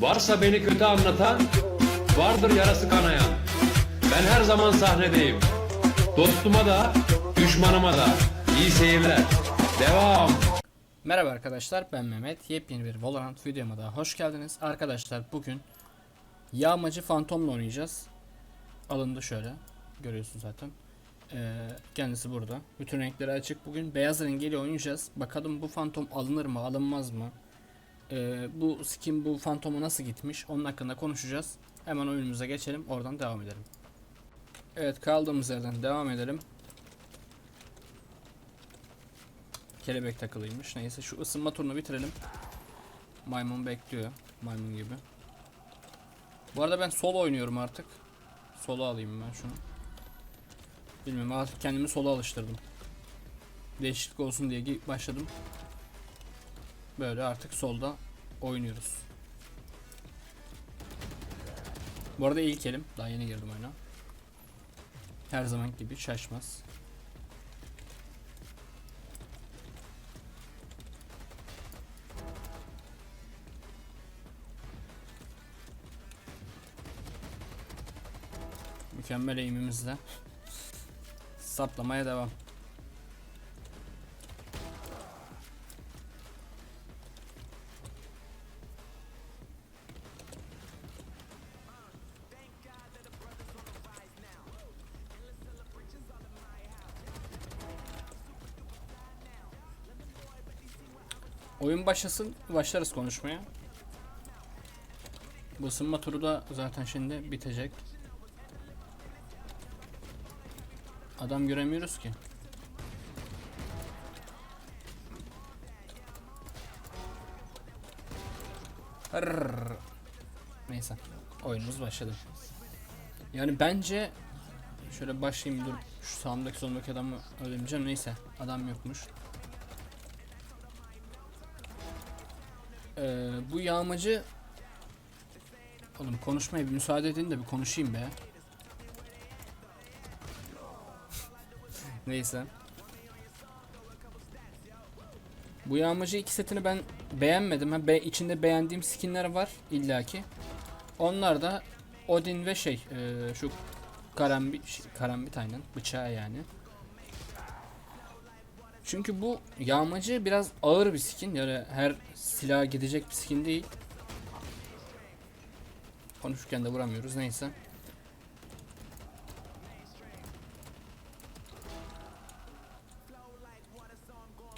Varsa beni kötü anlatan, vardır yarası kanayan. Ben her zaman sahnedeyim. Dostuma da, düşmanıma da. İyi seyirler. Devam. Merhaba arkadaşlar ben Mehmet. Yepyeni bir Valorant videoma daha hoş geldiniz. Arkadaşlar bugün Yağmacı Fantom'la oynayacağız. Alındı şöyle. Görüyorsun zaten. Ee, kendisi burada. Bütün renkleri açık. Bugün beyaz rengiyle oynayacağız. Bakalım bu Fantom alınır mı alınmaz mı? Ee, bu skin bu Fantom'a nasıl gitmiş? Onun hakkında konuşacağız. Hemen oyunumuza geçelim. Oradan devam edelim. Evet kaldığımız yerden devam edelim. Kelebek takılıymış. Neyse şu ısınma turunu bitirelim. Maymun bekliyor. Maymun gibi. Bu arada ben solo oynuyorum artık. Solo alayım ben şunu. Bilmiyorum artık kendimi solo alıştırdım. Değişiklik olsun diye başladım. Böyle artık solda oynuyoruz. Bu arada ilk elim. Daha yeni girdim oyuna. Her zaman gibi şaşmaz. Mükemmel eğimimizle saplamaya devam. Oyun başlasın, başlarız konuşmaya. Bu ısınma turu da zaten şimdi bitecek. Adam göremiyoruz ki. Hırrrr. Neyse. Oyunumuz başladı. Yani bence şöyle başlayayım dur. Şu sağımdaki solumdaki adamı öldürmeyeceğim. Neyse. Adam yokmuş. Ee, bu yağmacı Oğlum konuşmaya bir müsaade edin de bir konuşayım be. Neyse. Bu yağmacı iki setini ben beğenmedim. Ha, be, içinde beğendiğim skinler var illaki. Onlar da Odin ve şey e, şu karambit şey, karambit aynen bıçağı yani. Çünkü bu yağmacı biraz ağır bir skin. Yani her silaha gidecek bir skin değil. Konuşurken de vuramıyoruz neyse.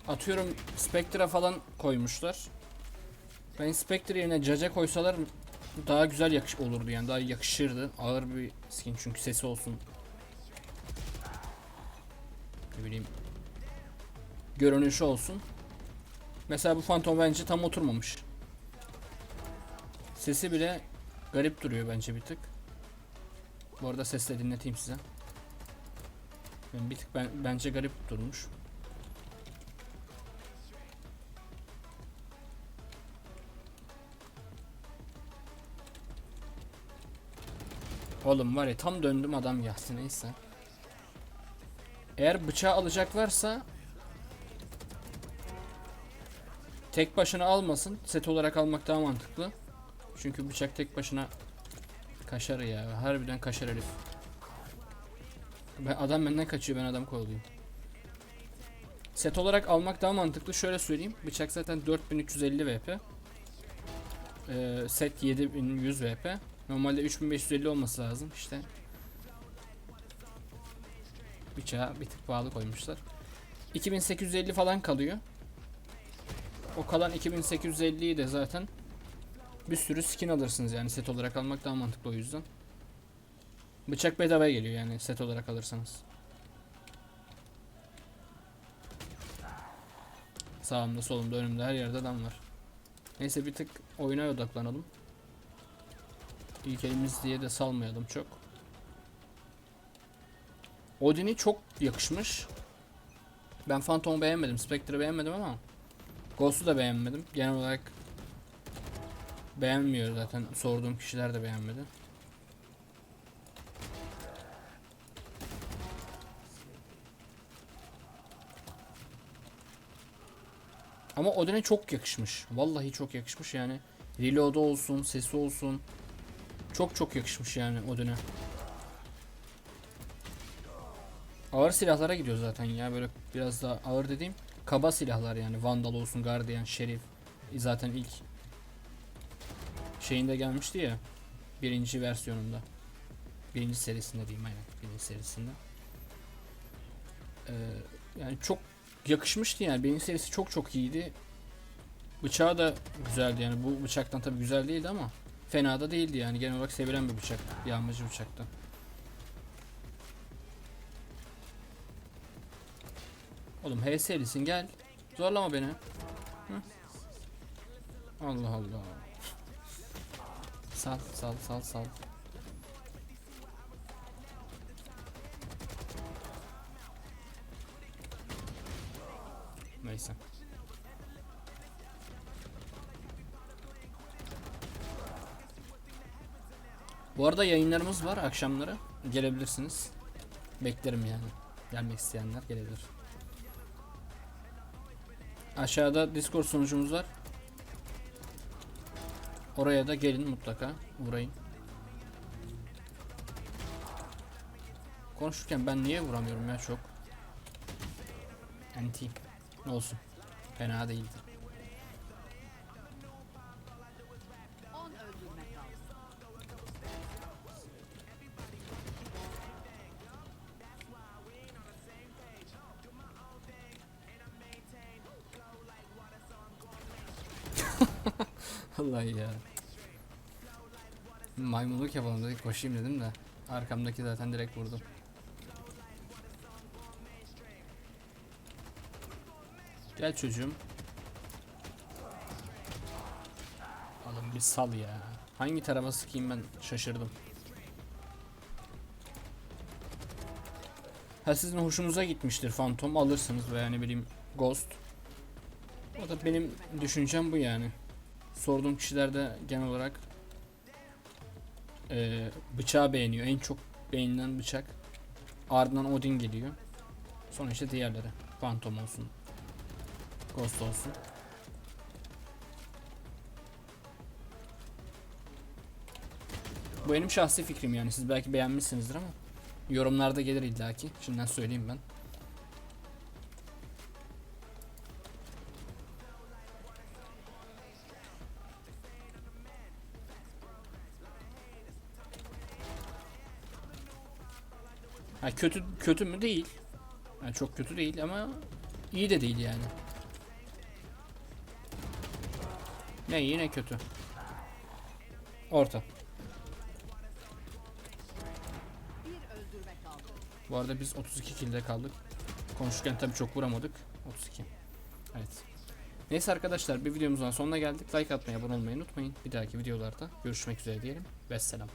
Atıyorum Spectre falan koymuşlar. Ben Spectre yerine Caca koysalar daha güzel yakış olurdu yani daha yakışırdı. Ağır bir skin çünkü sesi olsun. Ne bileyim. Görünüşü olsun. Mesela bu Phantom bence tam oturmamış. Sesi bile garip duruyor bence bir tık. Bu arada sesle dinleteyim size. Yani bir tık ben, bence garip durmuş. Oğlum var ya tam döndüm adam gelsin neyse. Eğer bıçağı alacaklarsa tek başına almasın. Set olarak almak daha mantıklı. Çünkü bıçak tek başına kaşar ya. Harbiden kaşar herif. Ben, adam benden kaçıyor ben adam kovalıyım. Set olarak almak daha mantıklı. Şöyle söyleyeyim. Bıçak zaten 4350 VP. Ee, set 7100 VP. Normalde 3550 olması lazım işte. Bıçağı bir tık pahalı koymuşlar. 2850 falan kalıyor. O kalan 2850'yi de zaten bir sürü skin alırsınız yani set olarak almak daha mantıklı o yüzden. Bıçak bedavaya geliyor yani set olarak alırsanız. Sağımda solumda önümde her yerde adam var. Neyse bir tık oyuna odaklanalım. İlk elimiz diye de salmayalım çok. Odin'i çok yakışmış. Ben Phantom'u beğenmedim, Spectre'ı beğenmedim ama Ghost'u da beğenmedim. Genel olarak beğenmiyor zaten. Sorduğum kişiler de beğenmedi. Ama Odin'e çok yakışmış. Vallahi çok yakışmış yani. Reload'u olsun, sesi olsun. Çok çok yakışmış yani o dönem. Ağır silahlara gidiyor zaten ya böyle biraz daha ağır dediğim kaba silahlar yani Vandal olsun, Guardian, Şerif. Zaten ilk şeyinde gelmişti ya birinci versiyonunda. Birinci serisinde diyeyim aynen birinci serisinde. Ee, yani çok yakışmıştı yani birinci serisi çok çok iyiydi. Bıçağı da güzeldi yani bu bıçaktan tabi güzel değildi ama fena da değildi yani genel olarak sevilen bir bıçak yağmacı bıçakta. Oğlum HS'lisin gel. Zorlama beni. Hı? Allah Allah. Sal sal sal sal. Neyse. Bu arada yayınlarımız var akşamları. Gelebilirsiniz. Beklerim yani. Gelmek isteyenler gelebilir. Aşağıda Discord sunucumuz var. Oraya da gelin mutlaka. Uğrayın. Konuşurken ben niye vuramıyorum ya çok? Anti. Ne olsun. Fena değildi. Vallahi ya. Maymunluk yapalım dedik koşayım dedim de arkamdaki zaten direkt vurdu. Gel çocuğum. Oğlum bir sal ya. Hangi tarafa sıkayım ben şaşırdım. Ha sizin hoşunuza gitmiştir Phantom alırsınız veya ne bileyim Ghost. O da benim düşüncem bu yani sorduğum kişilerde genel olarak eee bıçağı beğeniyor. En çok beğenilen bıçak. Ardından Odin geliyor. Sonra işte diğerleri. Phantom olsun. Ghost olsun. Bu benim şahsi fikrim yani. Siz belki beğenmişsinizdir ama yorumlarda gelir illaki. Şimdiden söyleyeyim ben. Ha kötü kötü mü değil. Yani çok kötü değil ama iyi de değil yani. Ne iyi ne kötü. Orta. Bu arada biz 32 kilde kaldık. Konuşurken tabii çok vuramadık. 32. Evet. Neyse arkadaşlar bir videomuzun sonuna geldik. Like atmayı, abone olmayı unutmayın. Bir dahaki videolarda görüşmek üzere diyelim. Vesselam.